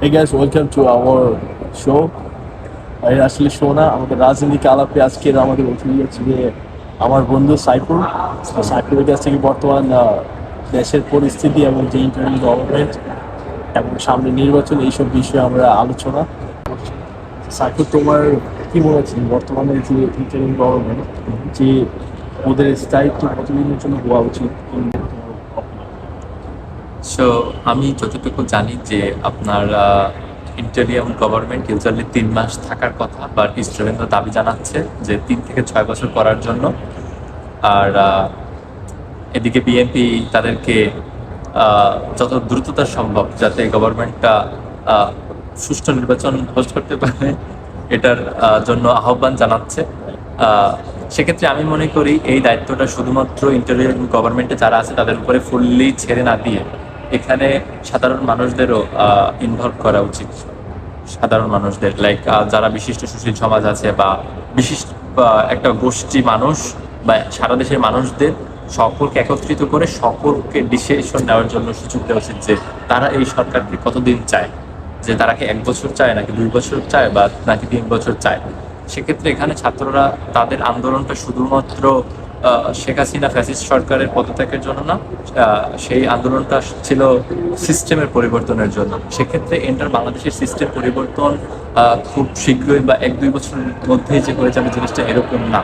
Hey guys, welcome to our show. এটা আসলে show না আমাদের রাজনীতি আলাপে আজকের আমাদের অতিথি হচ্ছে যে আমার বন্ধু সাইফুল সাইফুলের কাছ থেকে বর্তমান দেশের পরিস্থিতি এবং যে ইন্টারনাল গভর্নমেন্ট এবং সামনে নির্বাচন এইসব বিষয়ে আমরা আলোচনা সাইফুল তোমার কি মনে হচ্ছে বর্তমানে যে ইন্টারনাল গভর্নমেন্ট যে ওদের স্থায়িত্ব কতদিনের জন্য হওয়া উচিত? সো আমি যতটুকু জানি যে আপনার ইন্টারিয়াম গভর্নমেন্ট ইউজুয়ালি তিন মাস থাকার কথা বাট স্টুডেন্টরা দাবি জানাচ্ছে যে তিন থেকে ছয় বছর করার জন্য। আর এদিকে বিএনপি তাদেরকে যত দ্রুততা সম্ভব যাতে গভর্নমেন্টটা সুষ্ঠু নির্বাচন হোস্ট করতে পারে, এটার জন্য আহ্বান জানাচ্ছে। সেক্ষেত্রে আমি মনে করি এই দায়িত্বটা শুধুমাত্র ইন্টারিয়াম গভর্নমেন্টে যারা আছে তাদের উপরে ফুললি ছেড়ে না দিয়ে এখানে সাধারণ মানুষদেরও ইনভলভ করা উচিত। সাধারণ মানুষদের লাইক যারা বিশিষ্ট সুশীল সমাজ আছে বা বিশিষ্ট একটা গোষ্ঠী মানুষ বা সারা দেশের মানুষদের সকলকে একত্রিত করে সকলকে ডিসিশন নেওয়ার জন্য সুযোগ দেওয়া উচিত যে তারা এই সরকারকে কতদিন চায়। যে তারা কি এক বছর চায়, নাকি দুই বছর চায়, বা নাকি তিন বছর চায়। সেক্ষেত্রে এখানে ছাত্ররা তাদের আন্দোলনটা শুধুমাত্র শেখ হাসিনা ফ্যাসিস্ট সরকারের পদত্যাগের জন্য না সেই আন্দোলনটা ছিল সিস্টেমের পরিবর্তনের জন্য। সেক্ষেত্রে এন্টার বাংলাদেশের সিস্টেম পরিবর্তন খুব শীঘ্রই বা এক দুই বছরের মধ্যেই যে হয়ে যাবে জিনিসটা এরকম না।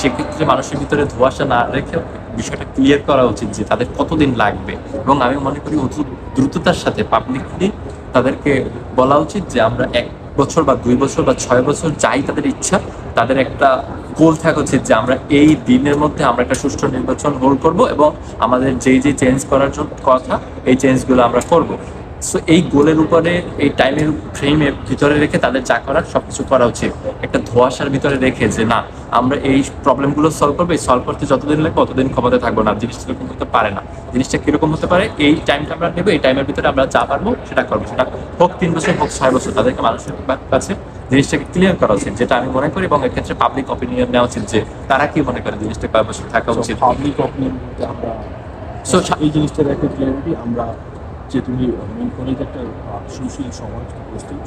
সেক্ষেত্রে মানুষের ভিতরে ধোঁয়াশা না রেখে বিষয়টা ক্লিয়ার করা উচিত যে তাদের কতদিন লাগবে। এবং আমি মনে করি অতি দ্রুততার সাথে পাবলিকলি তাদেরকে বলা উচিত যে আমরা এক বছর বা দুই বছর বা ছয় বছর যাই তাদের ইচ্ছা, তাদের একটা গোল থাকা উচিত যে আমরা এই দিনের মধ্যে আমরা একটা সুষ্ঠু নির্বাচন হোল্ড করব এবং আমাদের যেই যে চেঞ্জ করার কথা, এই চেঞ্জগুলো আমরা করব। সো এই গোলের উপরে এই টাইমের ফ্রেমের ভিতরে রেখে তাদের যা করার সবকিছু করা উচিত। একটা ধোয়াশার ভিতরে রেখে যে না আমরা এই প্রবলেমগুলো সলভ করব এই সলভ করতে যতদিন লাগবে ততদিন ক্ষমতায় থাকব না। জিনিসটা এরকম হতে পারে না। জিনিসটা কীরকম হতে পারে? এই টাইমটা আমরা নেব এই টাইমের ভিতরে আমরা যা পারব সেটা করব। সেটা হোক তিন বছর হোক ছয় বছর তাদেরকে মানুষের কাছে জিনিসটাকে ক্লিয়ার করা উচিত যেটা আমি মনে করি এবং এক্ষেত্রে পাবলিক অপিনিয়ন নেওয়া উচিত যে তারা কি মনে করে জিনিসটা কয় বছর থাকা উচিত? পাবলিক অপিনিয়ন আমরা সো এই জিনিসটার একটা ক্লিয়ারিটি আমরা যে তুমি মেন করে যে একটা সুশীল সমাজ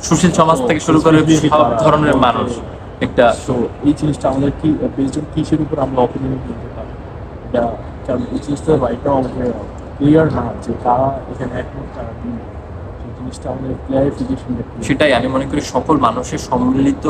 সুশীল সমাজ থেকে শুরু করে সব ধরনের মানুষ একটা তো এই জিনিসটা আমাদের কি বেসড অন কিসের উপর আমরা অপিনিয়ন দিতে পারি? এটা কারণ এই জিনিসটা রাইটটাও আমাদের ক্লিয়ার না যে কারা এখানে একমত তারা দুই জিনিসটা আমাদের ক্লিয়ারিফিকেশন সেটাই আমি মনে করি সকল মানুষের সম্মিলিত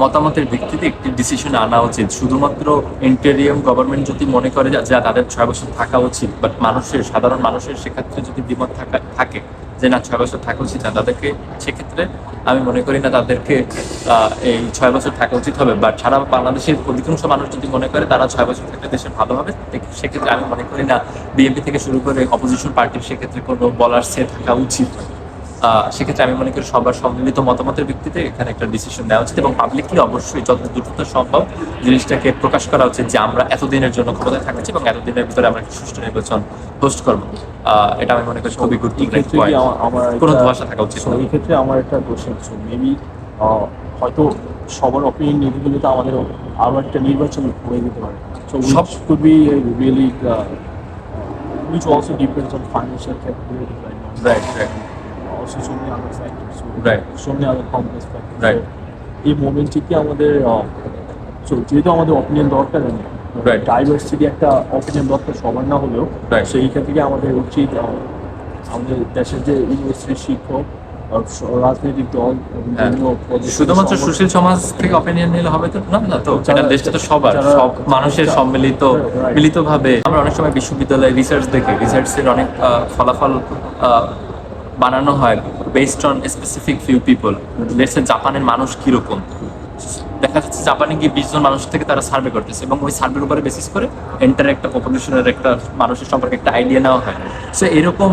মতামতের ভিত্তিতে একটি ডিসিশন আনা উচিত। শুধুমাত্র ইন্টেরিয়াম গভর্নমেন্ট যদি মনে করে যা তাদের ছয় বছর থাকা উচিত বাট মানুষের, সাধারণ মানুষের সেক্ষেত্রে যদি দ্বিমত থাকা, থাকে, যে না, ছয় বছর থাকা উচিত, না, তাদেরকে সেক্ষেত্রে আমি মনে করি না তাদেরকে এই ছয় বছর থাকা উচিত হবে। বাট সারা বাংলাদেশের অধিকাংশ মানুষ যদি মনে করে তারা ছয় বছর থাকলে দেশের ভালো হবে সেক্ষেত্রে আমি মনে করি না বিএনপি থেকে শুরু করে অপোজিশন পার্টির সেক্ষেত্রে কোনো বলার সে থাকা উচিত। সেক্ষেত্রে আমি মনে করি সবার সম্মিলিত মতামতের ভিত্তিতে এখানে একটা ডিসিশন নেওয়া উচিত এবং পাবলিকলি অবশ্যই যত দ্রুত সম্ভব জিনিসটাকে প্রকাশ করা উচিত যে আমরা এতদিনের জন্য ক্ষমতায় থাকছি এবং এতদিনের ভিতরে আমরা একটা সুষ্ঠু নির্বাচন হোস্ট করব এটা আমি মনে করি খুবই গুরুত্বপূর্ণ আমার কোনো একটা- থাকা উচিত এই ক্ষেত্রে আমার একটা কোশ্চেন সো মেবি হয়তো সবার অপিনিয়ন নিতে গেলে তো আমাদের আরও একটা নির্বাচন হয়ে যেতে পারে সব- সব could be really which also depends on financial capability right now. Right, right. Also so many other factors. So, Right. So many other complex factors. Right. So, এই মোমেন্টে কি আমাদের সো যেহেতু আমাদের অপিনিয়ন দরকার Right. ডাইভার্সিটি একটা opinion দরকার সবার না হলেও. সেই ক্ষেত্রে আমাদের উচিত আমাদের দেশের যে ইউনিভার্সিটির শিক্ষক রাজনৈতিক দল হ্যাঁ। শুধুমাত্র সুশীল সমাজ থেকে অপিনিয়ন নিলে হবে তো না না তো দেশটা তো সবার সব মানুষের সম্মিলিত. মিলিতভাবে আমরা অনেক সময় বিশ্ববিদ্যালয়ে রিসার্চ দেখি রিসার্চের অনেক ফলাফল বানানো হয় based on specific few people let's say জাপানের মানুষ কীরকম? দেখা যাচ্ছে জাপানে গিয়ে বিশ জন মানুষ থেকে তারা সার্ভে করতেছে এবং ওই সার্ভের উপরে বেসিস করে এন্টার একটা পপুলেশনের একটা মানুষের সম্পর্কে একটা আইডিয়া নেওয়া হয়। সো এরকম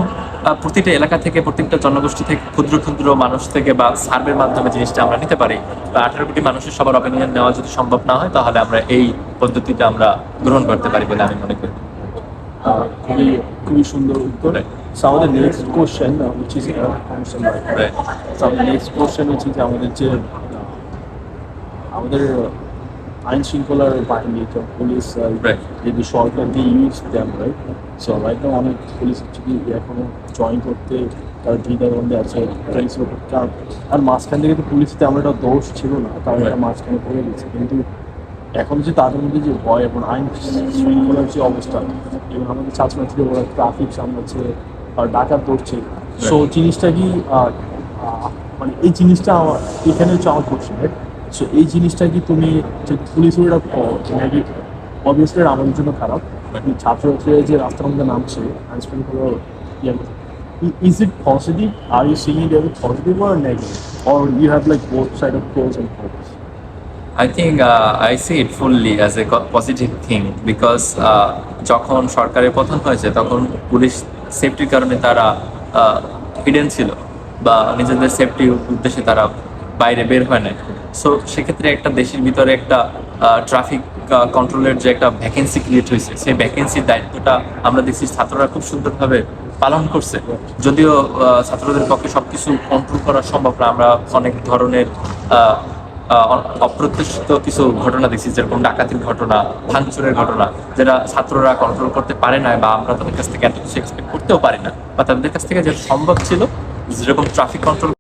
প্রতিটা এলাকা থেকে প্রত্যেকটা জনগোষ্ঠী থেকে ক্ষুদ্র ক্ষুদ্র মানুষ থেকে বা সার্ভের মাধ্যমে জিনিসটা আমরা নিতে পারি। বা আঠারো কোটি মানুষের সবার অপিনিয়ন নেওয়া যদি সম্ভব না হয় তাহলে আমরা এই পদ্ধতিটা আমরা গ্রহণ করতে পারি বলে আমি মনে করি। খুবই খুবই সুন্দর উত্তর. সো আমাদের next question which is. So আমাদের নেক্সট কোশ্চেন হচ্ছে যে আমাদের যে আহ, আমাদের আইন শৃঙ্খলার বাহিনী যে পুলিশ Right. যদি সরকার দিয়ে use then right so right অনেক পুলিশ কি এখনও জয়েন করতে তারা মধ্যে আছে পুলিশের উপর আর মাঝখান থেকে তো পুলিশ তেমন একটা দোষ ছিল না কারণ এটা মাঝখানে পড়ে গেছে। কিন্তু এখন যে তাদের মধ্যে যে ভয় এবং আইন শৃঙ্খলার যে অবস্থা এবং আমাদের ছাত্ররা থেকে ওরা ট্রাফিক সামলাচ্ছে আর ডাকা সো জিনিসটা কি মানে এই জিনিসটা এখানে হচ্ছে আমার কোশ্চেন রাইট সো এই জিনিসটা কি তুমি যে পুলিশ ওটা নাকি অবভিয়াসলি আমার জন্য খারাপ। মানে ছাত্র ছাত্রীরা যে রাস্তার মধ্যে নামছে is it positive are you seeing it positive or negative or you have like both close and close I think uh, I see it fully as a positive uh, যখন সরকারের পতন হয়েছে তখন পুলিশ সেফটির কারণে তারা হিডেন ছিল বা নিজেদের সেফটির উদ্দেশ্যে তারা বাইরে বের হয় নাই। সো সেক্ষেত্রে একটা দেশের ভিতরে একটা ট্রাফিক কন্ট্রোলের যে একটা ভ্যাকেন্সি ক্রিয়েট হয়েছে, সেই ভ্যাকেন্সির দায়িত্বটা আমরা দেখছি ছাত্ররা খুব সুন্দরভাবে পালন করছে। যদিও ছাত্রদের পক্ষে সবকিছু কন্ট্রোল করা সম্ভব না, আমরা অনেক ধরনের অপ্রত্যাশিত কিছু ঘটনা দেখছি, যেরকম ডাকাতির ঘটনা, ভাঙচুরের ঘটনা, যেটা ছাত্ররা কন্ট্রোল করতে পারে না বা আমরা তাদের কাছ থেকে এত কিছু এক্সপেক্ট করতেও পারি না। বা তাদের কাছ থেকে যেটা সম্ভব ছিল, যেরকম ট্রাফিক কন্ট্রোল